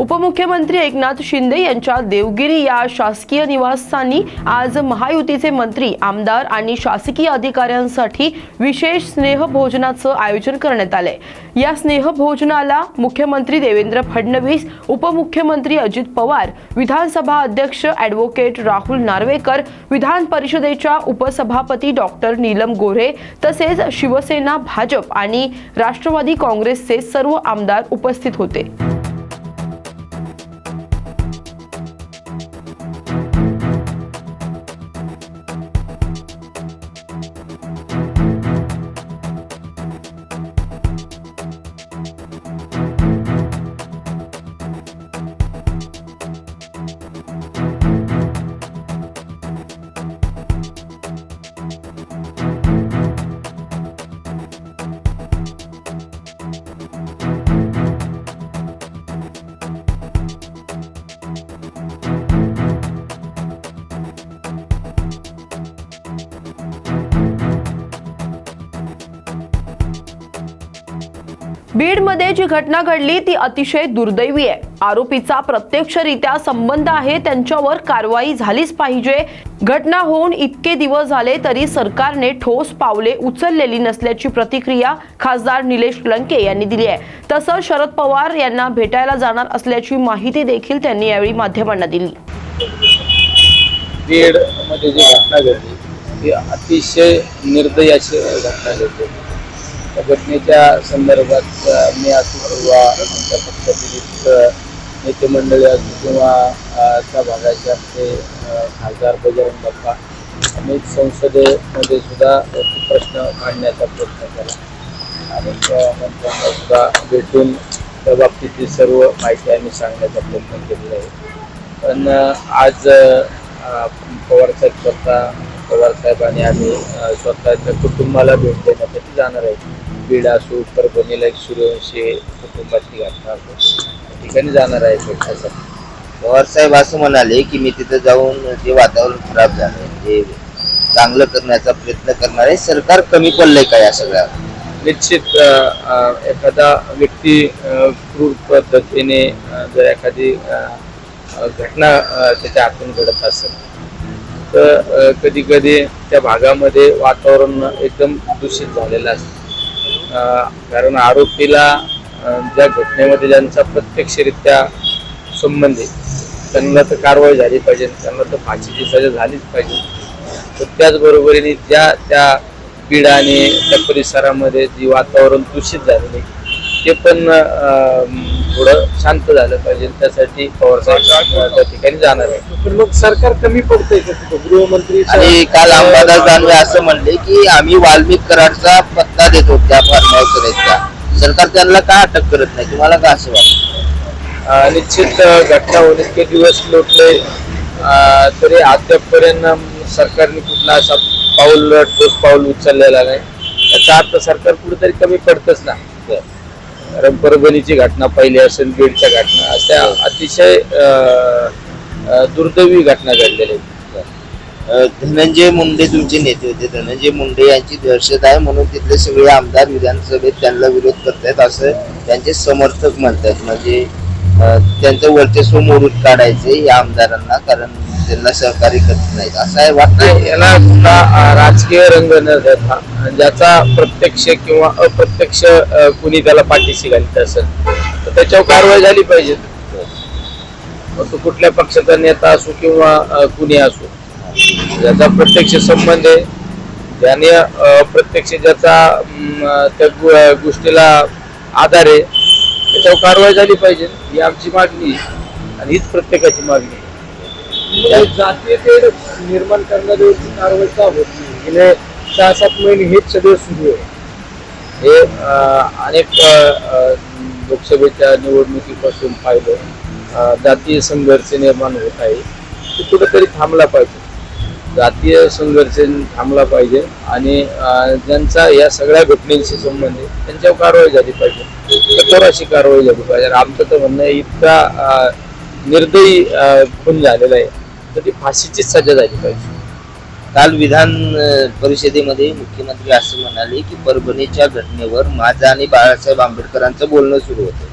उपमुख्यमंत्री एकनाथ शिंदे यांच्या देवगिरी या शासकीय निवासस्थानी आज महायुतीचे मंत्री आमदार आणि शासकीय अधिकाऱ्यांसाठी विशेष स्नेह भोजनाचं आयोजन करण्यात आलंय. या स्नेह भोजनाला मुख्यमंत्री देवेंद्र फडणवीस उपमुख्यमंत्री अजित पवार विधानसभा अध्यक्ष ॲडव्होकेट राहुल नार्वेकर विधान परिषदेच्या उपसभापती डॉक्टर नीलम गोऱ्हे तसेच शिवसेना भाजप आणि राष्ट्रवादी काँग्रेसचे सर्व आमदार उपस्थित होते. बीडमध्ये जी घटना घडली ती अतिशय दुर्दैवी आहे. आरोपीचा प्रत्यक्षरित्या संबंध आहे त्यांच्यावर कारवाई झालीच पाहिजे. घटना होऊन इतके दिवस झाले तरी सरकारने ठोस पावले उचललेली नसल्याची प्रतिक्रिया खासदार निलेश लंके यांनी दिली आहे. तसंच शरद पवार यांना भेटायला जाणार असल्याची माहिती देखील त्यांनी यावेळी माध्यमांना दिली. बीडमध्ये जी घटना घडली ती अतिशय निर्दयाची घटना घडली. घटनेच्या संदर्भात मी असो किंवा आमच्या पक्षातील नेते मंडळी असो किंवा त्या भागाचे खासदार बजरंग बाप्पा अनेक संसदेमध्ये सुद्धा प्रश्न मांडण्याचा प्रयत्न केला. आणि मंत्र्यांना सुद्धा भेटून त्या बाबतीतली सर्व माहिती आम्ही सांगण्याचा प्रयत्न केलेला आहे. पण आज पवारसाहेब पवार साहेब स्वतः पवार आणि आम्ही स्वतःच्या कुटुंबाला भेट देण्यासाठी जाणार आहे. बीड असो परभणीला एक सूर्यवंशी कुटुंबाची घटना असो त्या ठिकाणी जाणार आहे भेटण्यासाठी पवार साहेब असं म्हणाले की मी तिथं जाऊन जे वातावरण खराब झालं ते चांगलं करण्याचा प्रयत्न करणार आहे सरकार कमी पडलंय का या सगळ्या? निश्चित एखादा व्यक्ती क्रूर पद्धतीने जर एखादी घटना त्याच्या हातून घडत असेल तर कधी कधी त्या भागामध्ये वातावरण एकदम दूषित झालेलं असतं. कारण आरोपीला ज्या घटनेमध्ये ज्यांचा प्रत्यक्षरित्या संबंध आहे त्यांना तर कारवाई झाली पाहिजे त्यांना तर फाशीची सजा झालीच पाहिजे. तर त्याचबरोबरीने ज्या त्या बीड आणि त्या परिसरामध्ये जी वातावरण दूषित झालेले ते पण थोडं शांत झालं पाहिजे. त्यासाठी पवार साहेब त्या ठिकाणी जाणार आहे. पण मग सरकार कमी पडतंय का तिथं? गृहमंत्री आणि काल अंबादास दानवे असं म्हणले की आम्ही वाल्मिक कराडचा पत्ता देतो त्या फार्म हाऊसच्या सरकार त्यांना का अटक करत नाही? तुम्हाला का असं वाटतं? निश्चित घटना होऊन इतके दिवस लोटले. तरी अद्यापपर्यंत सरकारने कुठला असा पाऊल ठोस पाऊल उचललेला नाही. याचा अर्थ सरकार कुठेतरी कमी पडतच ना. कारण परभणीची घटना पहिली असेल बीडच्या घटना अशा अतिशय अं, अं, दुर्दैवी घटना घडलेल्या आहेत. धनंजय मुंडे तुमचे नेते होते. धनंजय मुंडे यांची दहशत आहे म्हणून तिथले सगळे आमदार विधानसभेत त्यांना विरोध करतायत असं त्यांचे समर्थक म्हणतात म्हणजे त्यांचं वर्चस्व मोडून काढायचे या आमदारांना कारण त्यांना सहकार्य करत नाहीत असं आहे वाटतं? याला सुद्धा राजकीय रंग न देता ज्याचा प्रत्यक्ष किंवा अप्रत्यक्ष कुणी त्याला पाठीशी घालत असेल तर त्याच्यावर कारवाई झाली पाहिजे. मग तो कुठल्या पक्षाचा नेता असो किंवा कुणी असो ज्याचा प्रत्यक्ष संबंध आहे त्याने प्रत्यक्ष ज्याचा त्या गोष्टीला आधार आहे त्याच्यावर कारवाई झाली पाहिजे ही आमची मागणी आहे. आणि हीच प्रत्येकाची मागणी आहे. जातीय निर्माण करणाऱ्यावरती कारवाई का होत नाही? गेले सहा सात महिने हेच सगळं सुरू आहे. हे अं, अनेक अं, लोकसभेच्या निवडणुकीपासून पाहिलं अं, जातीय संघर्ष निर्माण होत आहे. ते कुठंतरी थांबला पाहिजे. जातीय संघर्ष थांबला पाहिजे आणि अं, ज्यांचा या सगळ्या घटनेशी संबंध आहे त्यांच्यावर कारवाई झाली पाहिजे. कठोर अशी कारवाई झाली पाहिजे? आणि आमचं तर म्हणणं आहे इतका अं, निर्दयी अं, खून झालेला आहे. तरी फाशीची फाशीचीच सजा झाली पाहिजे. काल विधान परिषदेमध्ये मुख्यमंत्री असं म्हणाले की परभणीच्या घटनेवर माझं आणि बाळासाहेब आंबेडकरांचं बोलणं सुरू होतं.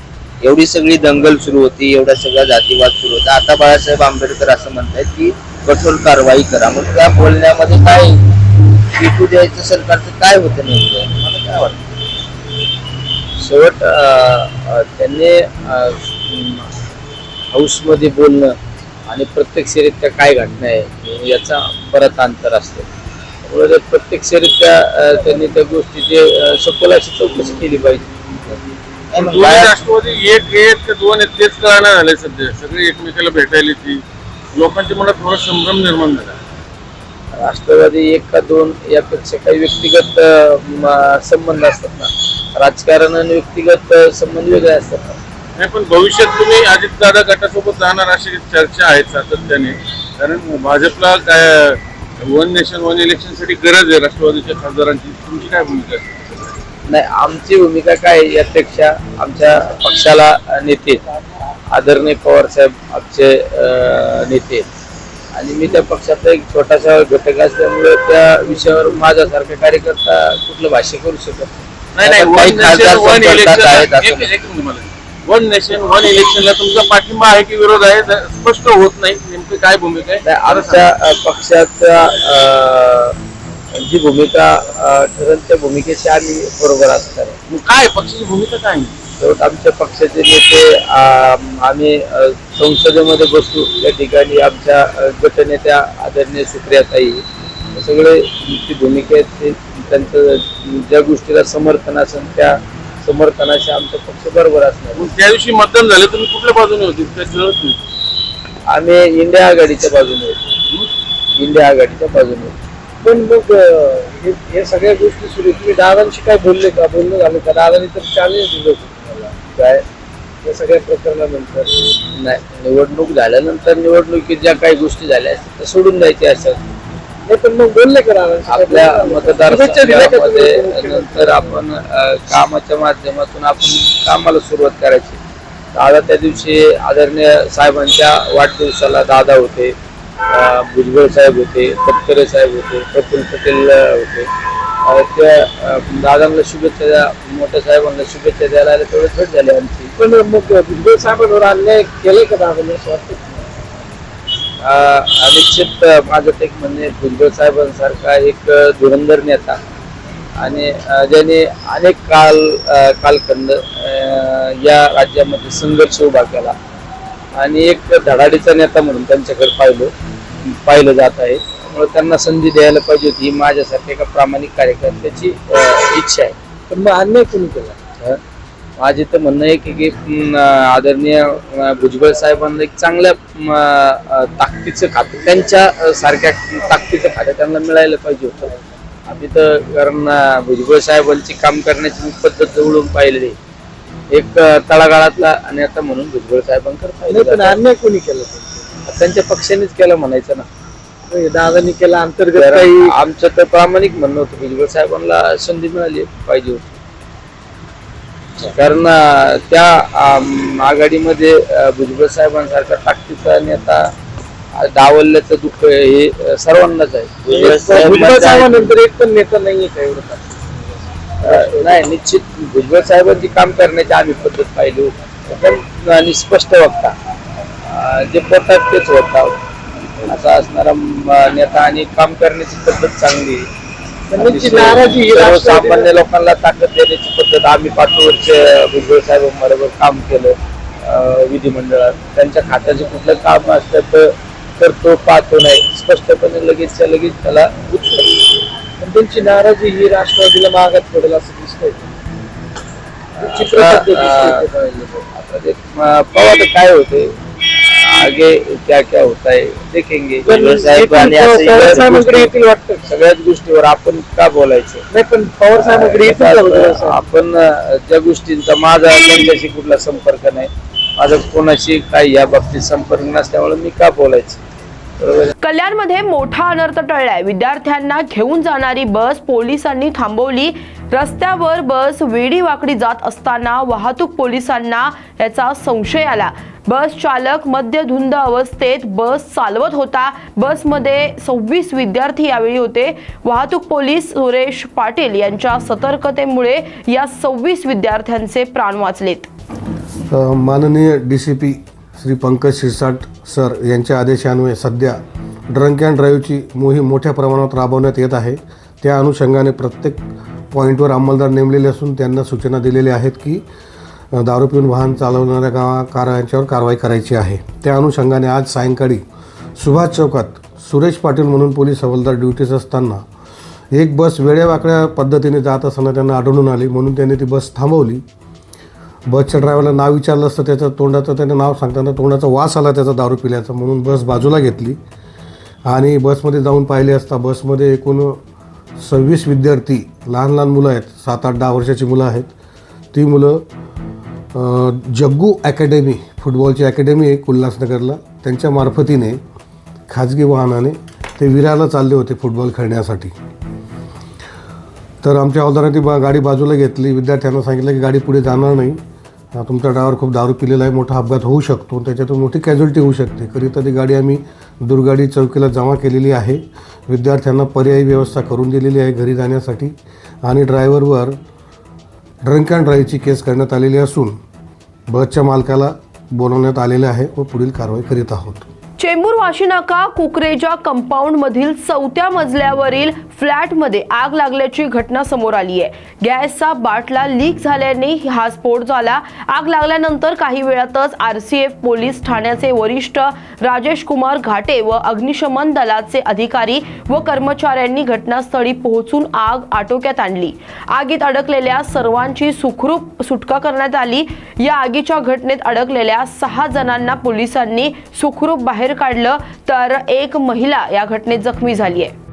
एवढी सगळी दंगल सुरू होती एवढा सगळा जातीवाद सुरू होता. आता बाळासाहेब आंबेडकर असं म्हणतायत की कठोर कारवाई करा. मग त्या बोलण्यामध्ये काय विकू द्यायचं सरकारचं काय होतं नेमकं? मला काय वाटतं? शेवट त्यांनी हाऊसमध्ये बोलणं आणि प्रत्यक्षरित्या काय घटना आहे याचा बराच अंतर असतो. त्यामुळे प्रत्यक्षरित्या त्यांनी त्या गोष्टीची सखोल अशी चौकशी केली पाहिजे. राष्ट्रवादी एक आहेत का दोन आहेत तेच कळणार झालंय सध्या. सगळे एकमेकाला भेटायला ती लोकांच्या मनात थोडा संभ्रम निर्माण झाला. राष्ट्रवादी एक का दोन यापेक्षा काही व्यक्तिगत संबंध असतात ना. राजकारण आणि व्यक्तिगत संबंध वेगळे असतात ना. नाही पण भविष्यात तुम्ही अजितदादा गटासोबत जाणार अशी चर्चा आहे सातत्याने. कारण भाजपला काय वन नेशन वन इलेक्शनसाठी गरज आहे राष्ट्रवादीच्या खासदारांची. तुमची काय भूमिका? आहे नाही आमची भूमिका काय यापेक्षा आमच्या पक्षाला नेते आदरणीय पवार साहेब आमचे नेते आणि मी त्या पक्षाचा एक छोटासा घटक असल्यामुळे त्या विषयावर माझ्यासारखा कार्यकर्ता कुठलं भाष्य करू शकत नाही. नाही वन नेशन वन इलेक्शनला तुमचा पाठिंबा आहे की विरोध आहे ज- स्पष्ट होत नाही नेमकी काय भूमिका आहे आमच्या पक्षाच्या जी भूमिका ठरेल त्या भूमिकेशी आम्ही बरोबर असणार आहे. काय पक्षाची भूमिका काय? शेवट आमच्या पक्षाचे नेते आम, आम्ही संसदेमध्ये बसू त्या ठिकाणी आमच्या गटनेत्या आदरणीय सुप्रियाताई सगळे ती भूमिका आहेत ते त्यांचं ज्या गोष्टीला समर्थन असेल त्या समर्थनाशी आमचा पक्ष बरोबर असणार. मग त्या दिवशी मतदान झालं तुम्ही कुठल्या बाजूने होते? काय कळत नाही आम्ही इंडिया आघाडीच्या बाजूने होतो. इंडिया आघाडीच्या बाजूने होतो. पण मग अं, हे हे सगळ्या गोष्टी सुरू आहेत. तुम्ही दादांशी काय बोलले का? बोलणं झालं का? दादांनी तर चॅलेंज दिलं होतं तुम्हाला. काय? या सगळ्या प्रकरणानंतर. नाही निवडणूक झाल्यानंतर निवडणुकीत ज्या काही गोष्टी झाल्या असतील त्या सोडून द्यायच्या असतात. नाही पण मग बोलले का दादांशी काय आपल्या मतदारसंघामध्ये? नंतर आपण कामाच्या माध्यमातून आपण कामाला सुरुवात करायची. दादा त्या दिवशी आदरणीय साहेबांच्या वाढदिवसाला दादा होते भुजबळ साहेब होते तटकरे साहेब होते प्रफुल्ल पटेल होते. त्या दादांना शुभेच्छा द्या मोठ्या साहेबांना शुभेच्छा द्यायला तेवढे भेट झाली आमची. पण मग भुजबळ साहेबांवर अन्याय केले का दादांनी? निश्चित माझं ते एक म्हणणे भुजबळ साहेबांसारखा एक धुरंधर नेता. आणि ज्याने अनेक काल कालखंड या राज्यामध्ये संघर्ष उभा केला. आणि एक धडाडीचा नेता म्हणून त्यांच्याकडे पाहिलं पाहिलं जात आहे. त्यामुळे त्यांना संधी द्यायला पाहिजे होती ही माझ्यासारख्या एका प्रामाणिक कार्यकर्त्याची इच्छा आहे. पण मग अन्याय कोणी केला? माझे तर म्हणणं आहे की आदरणीय भुजबळ साहेबांना एक चांगल्या ताकदीचं खातं त्यांच्या सारख्या ताकदीचं खातं त्यांना मिळायला पाहिजे होतं आम्ही तर कारण भुजबळ साहेबांची काम करण्याची पद्धत जवळून पाहिलेली. एक तळागाळातला आणि आता म्हणून भुजबळ साहेबांकडे. अन्याय कोणी केला? त्यांच्या पक्षानेच केलं म्हणायचं ना दादांनी केला अंतर्गत काही आमचं तर प्रामाणिक म्हणणं होतं भुजबळ साहेबांना संधी मिळाली पाहिजे होती कारण त्या आघाडीमध्ये भुजबळ साहेबांसारखा ताकदीचा नेता डावलल्याचं दुःख हे सर्वांनाच आहे. भुजबळ साहेबांनंतर एक पण नेता नाहीये का एवढं का? अं, नाही निश्चित भुजबळ साहेबांची काम करण्याची आम्ही पद्धत पाहिली होती. पण आणि स्पष्ट वक्ता जे पोटात तेच होता. असा असणारा नेता आणि काम करण्याची पद्धत चांगली ही राष्ट्रवादीला- सर्वसामान्य लोकांना ताकद देण्याची पद्धत आम्ही पाच वर्ष भुजबळ साहेबांबरोबर काम केलं विधिमंडळात. त्यांच्या खात्याचं कुठलं काम असलं तर तर तो पाहतो नाही. स्पष्टपणे लगेचच्या लगेच त्याला उत्तर. पण त्यांची नाराजी ही राष्ट्रवादीला मागात पडेल असं दिसतंय. चित्र आता काय होते? आगे क्या क्या होता है देखेंगे साहेब आणि असं पवार साहेबांकडे वाटतं? सगळ्याच गोष्टीवर आपण का बोलायचं नाही पण पवार साहेबांकडे येतील का भुजबळ साहेब? आपण अं, ज्या गोष्टींचा माझा त्यांच्याशी कुठला संपर्क नाही माझा कोणाशी काही या बाबतीत संपर्क नसल्यामुळे मी का बोलायचं? कल्याणमध्ये मोठा अनर्थ टळलाय. विद्यार्थ्यांना घेऊन जाणारी बस पोलिसांनी थांबवली. रस्त्यावर बस वेडी वाकडी जात असताना वाहतूक पोलिसांना याचा संशय आला. बस चालक मद्यधुंद अवस्थेत बस चालवत होता. बसमध्ये सव्वीस विद्यार्थी यावेळी होते. वाहतूक पोलीस सुरेश पाटील यांच्या सतर्कतेमुळे या सव्वीस विद्यार्थ्यांचे प्राण वाचलेत. माननीय D C P Shri Pankaj Shirsat sir यांच्या आदेशान्वये सध्या ड्रंक अँड ड्राईव्हची मोहीम मोठ्या प्रमाणात राबवण्यात येत आहे. त्या अनुषंगाने प्रत्येक पॉईंटवर अंमलदार नेमलेले असून त्यांना सूचना दिलेल्या आहेत की दारू पिऊन वाहन चालवणाऱ्या गावा कार यांच्यावर कारवाई करायची आहे. त्या अनुषंगाने आज सायंकाळी सुभाष चौकात सुरेश पाटील म्हणून पोलीस हवालदार ड्युटीस असताना एक बस वेड्यावाकड्या पद्धतीने जात असताना त्यांना आढळून आली. म्हणून त्यांनी ती बस थांबवली. बसच्या ड्रायव्हरला नाव विचारलं असतं त्याचं तोंडाचं त्याने नाव सांगताना तोंडाचा वास आला त्याचा दारू पिल्याचा म्हणून बस बाजूला घेतली. आणि बसमध्ये जाऊन पाहिले असता बसमध्ये एकूण सव्वीस विद्यार्थी लहान लहान मुलं आहेत सात आठ दहा वर्षाची मुलं आहेत. ती मुलं जग्गू अकॅडमी फुटबॉलची अकॅडमी आहे उल्हासनगरला. त्यांच्या मार्फतीने खाजगी वाहनाने ते विराला चालले होते फुटबॉल खेळण्यासाठी. तर आमच्या अवधाराने ती बा गाडी बाजूला घेतली. विद्यार्थ्यांना सांगितलं की गाडी पुढे जाणार नाही. तुमचा ड्रायव्हर खूप दारू पिलेला आहे मोठा अपघात होऊ शकतो त्याच्यातून मोठी कॅज्युलिटी होऊ शकते. करिता ती गाडी आम्ही दुर्गाडी चौकीला जमा केलेली आहे. विद्यार्थ्यांना पर्यायी व्यवस्था करून दिलेली आहे घरी जाण्यासाठी. आणि ड्रायव्हरवर ड्रंक अँड ड्राईव्हची केस करण्यात आलेली असून बसच्या मालकाला बोलवण्यात आलेले आहे व पुढील कारवाई करीत आहोत. चेंबूर वाशिनाका कुकरेजा कंपाऊंड मधील चौथ्या मजल्यावरील फ्लॅटमध्ये आग लागल्याची घटना समोर आली आहे. गॅसचा बाटला लीक झाल्याने हा स्फोट झाला. आग लागल्यानंतर काही वेळातच आर सी एफ पोलीस ठाण्याचे वरिष्ठ राजेश कुमार घाटे व अग्निशमन दलाचे अधिकारी व कर्मचाऱ्यांनी घटनास्थळी पोहोचून आग आटोक्यात आणली. आगीत अडकलेल्या सर्वांची सुखरूप सुटका करण्यात आली. या आगीच्या घटनेत अडकलेल्या सहा जणांना पोलिसांनी सुखरूप बाहेर काढलं. तर एक महिला या घटनेत जखमी झाली आहे.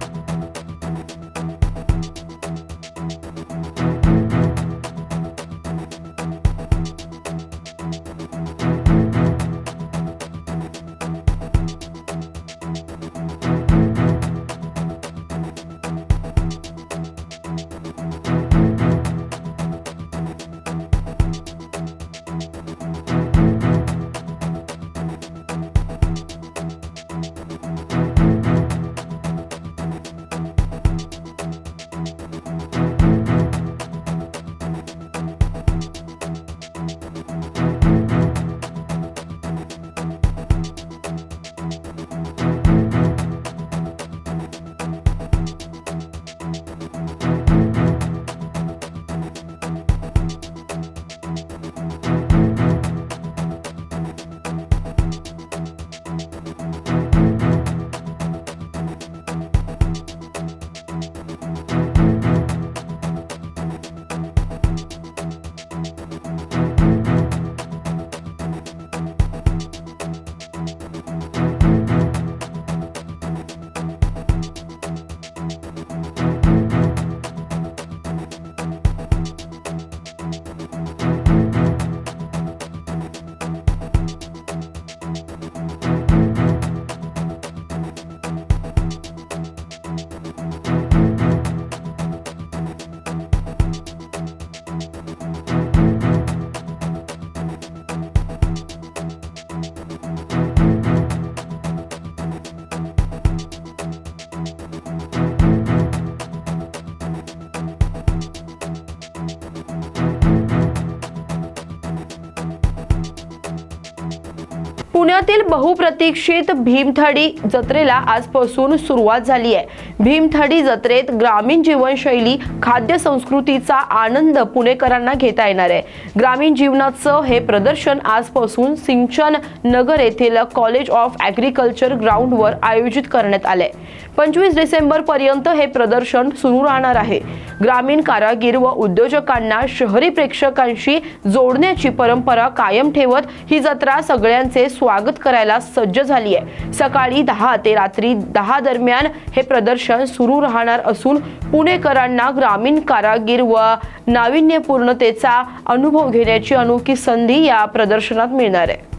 पुण्यातील बहुप्रतीक्षित भीमथडी जत्रेला आजपासून सुरुवात झाली आहे. भीमथडी जत्रेत ग्रामीण जीवनशैली खाद्य संस्कृतीचा आनंद पुणेकरांना घेता येणार आहे. ग्रामीण जीवनाचं हे प्रदर्शन आजपासून सिंचन नगर येथील कॉलेज ऑफ ॲग्रिकल्चर ग्राउंडवर आयोजित करण्यात आले पंचवीस डिसेंबर पर्यंत हे प्रदर्शन सुरू राहणार आहे. ग्रामीण कारागीर व उद्योजकांना शहरी प्रेक्षकांशी जोडण्याची परंपरा कायम ठेवत ही जत्रा सगळ्यांचे स्वागत करायला सज्ज झाली आहे. सकाळी दहा ते रात्री दहा दरम्यान हे प्रदर्शन सुरू राहणार असून पुणेकरांना ग्रामीण कारागीर व नाविन्यपूर्णतेचा अनुभव घेण्याची अनोखी संधी या प्रदर्शनात मिळणार आहे.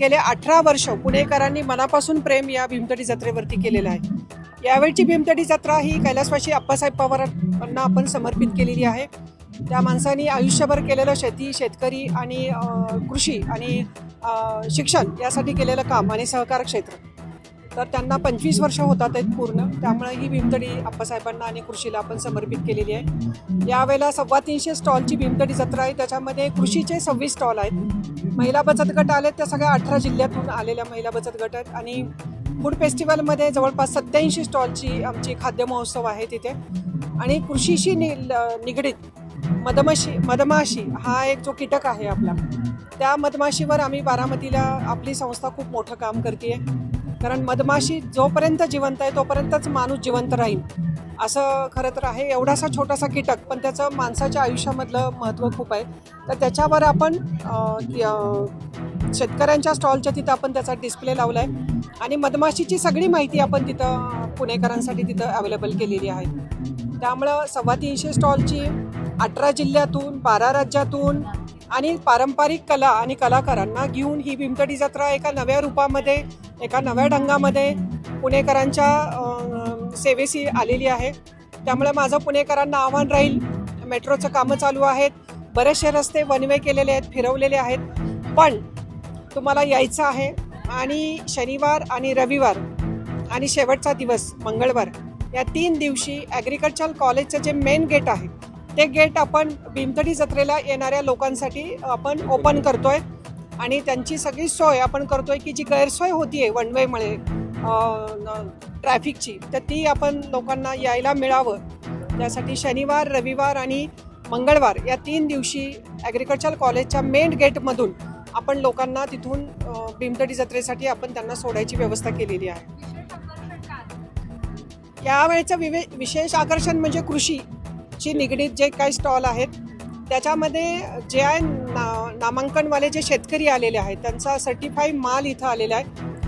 गेले अठरा वर्ष पुणेकरांनी मनापासून प्रेम या भीमतडी जत्रेवरती केलेलं आहे. यावेळची भीमतडी जत्रा ही कैलासवासी अप्पासाहेब पवारांना आपण समर्पित केलेली आहे. त्या माणसाने आयुष्यभर केलेलं शेती शेतकरी आणि कृषी आणि शिक्षण यासाठी केलेलं काम आणि सहकार क्षेत्र. तर त्यांना पंचवीस वर्ष होतात आहेत पूर्ण. त्यामुळे ही भीमतडी आप्पासाहेबांना आणि कृषीला आपण समर्पित केलेली आहे. यावेळेला सव्वा तीनशे स्टॉलची भीमतडी जत्रा आहे. त्याच्यामध्ये कृषीचे सव्वीस स्टॉल आहेत. महिला बचत गट आलेत. त्या सगळ्या अठरा जिल्ह्यातून आलेल्या महिला बचत गट आहेत. आणि फूड फेस्टिवलमध्ये जवळपास सत्याऐंशी स्टॉलची आमची खाद्य महोत्सव आहे तिथे. आणि कृषीशी नि निगडीत मधमाशी मधमाशी हा एक जो कीटक आहे आपला. त्या मधमाशीवर आम्ही बारामतीला आपली संस्था खूप मोठं काम करते कारण मधमाशी जोपर्यंत जिवंत आहे तोपर्यंतच माणूस जिवंत राहील. असं खरं तर आहे. एवढासा छोटासा कीटक पण त्याचं माणसाच्या आयुष्यामधलं महत्त्व खूप आहे. तर त्याच्यावर आपण शेतकऱ्यांच्या स्टॉलच्या तिथं आपण त्याचा डिस्प्ले लावला आहे आणि मधमाशीची सगळी माहिती आपण तिथं पुणेकरांसाठी तिथं अवेलेबल केलेली आहे. त्यामुळं सव्वा तीनशे स्टॉलची अठरा जिल्ह्यातून बारा राज्यातून आणि पारंपरिक कला आणि कलाकारांना घेऊन ही भीमतडी जत्रा एका नव्या रूपामध्ये एका नव्या ढंगामध्ये पुणेकरांच्या सेवेशी आलेली आहे. त्यामुळे माझं पुणेकरांना आव्हान राहील. मेट्रोचं कामं चालू आहेत. बरेचसे रस्ते वनवे केलेले आहेत फिरवलेले आहेत. पण तुम्हाला यायचं आहे आणि शनिवार आणि रविवार आणि शेवटचा दिवस मंगळवार या तीन दिवशी ॲग्रिकल्चर कॉलेजचं जे मेन गेट आहे ते गेट आपण भीमतडी जत्रेला येणाऱ्या लोकांसाठी आपण ओपन करतोय. आणि त्यांची सगळी सोय आपण करतोय की जी गैरसोय होतीये वन वेमुळे ट्रॅफिकची तर ती आपण लोकांना यायला मिळावं. त्यासाठी शनिवार रविवार आणि मंगळवार या तीन दिवशी ॲग्रिकल्चर कॉलेजच्या मेन गेटमधून आपण लोकांना तिथून अ, भीमतडी जत्रेसाठी आपण त्यांना सोडायची व्यवस्था केलेली आहे. यावेळेचं विवे विशेष आकर्षण म्हणजे कृषीशी निगडीत जे काही स्टॉल आहेत त्याच्यामध्ये जे आहे ना नामांकनवाले जे शेतकरी आलेले आहेत त्यांचा सर्टिफाईड माल इथं आलेला आहे.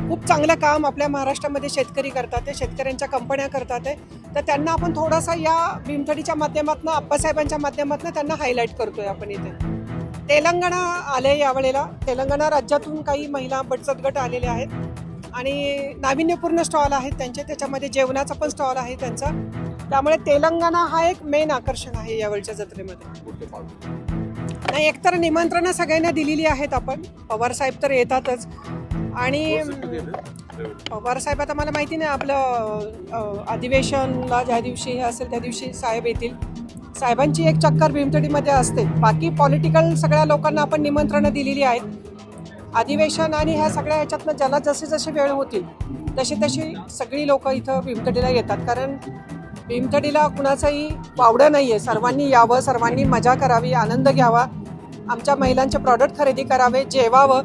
खूप चांगलं काम आपल्या महाराष्ट्रामध्ये शेतकरी करतात आहे शेतकऱ्यांच्या कंपन्या करतात आहे तर त्यांना आपण थोडासा या भीमथडीच्या माध्यमातून आप्पासाहेबांच्या माध्यमातून त्यांना हायलाईट करतोय आपण इथे. तेलंगणा आले यावेळेला. तेलंगणा राज्यातून काही महिला बचत गट आलेले आहेत. आणि नाविन्यपूर्ण स्टॉल आहेत त्यांचे त्याच्यामध्ये जेवणाचा पण स्टॉल आहे त्यांचा. त्यामुळे तेलंगणा हा एक मेन आकर्षण आहे यावेळच्या जत्रेमध्ये. नाही एकतर निमंत्रणं सगळ्यांना दिलेली आहेत आपण. पवार साहेब तर येतातच. आणि पवार साहेब आता मला माहिती नाही आपलं अधिवेशनला ज्या दिवशी हे असेल त्या दिवशी साहेब येतील. साहेबांची एक चक्कर भीमतडीमध्ये असते. बाकी पॉलिटिकल सगळ्या लोकांना आपण निमंत्रणं दिलेली आहेत. अधिवेशन आणि ह्या सगळ्या ह्याच्यातनं ज्याला जसे जसे वेळ होतील तशी तशी सगळी लोक इथं भीमतडीला येतात. कारण भीमथडीला कुणाचंही वावडं नाही आहे सर्वांनी यावं सर्वांनी मजा करावी आनंद घ्यावा. आमच्या महिलांचे प्रॉडक्ट खरेदी करावे जेवावं.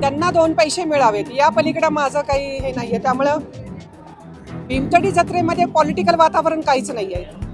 त्यांना दोन पैसे मिळावेत. या पलीकडं माझं काही हे नाही आहे त्यामुळं भीमतडी जत्रेमध्ये पॉलिटिकल वातावरण काहीच नाही आहे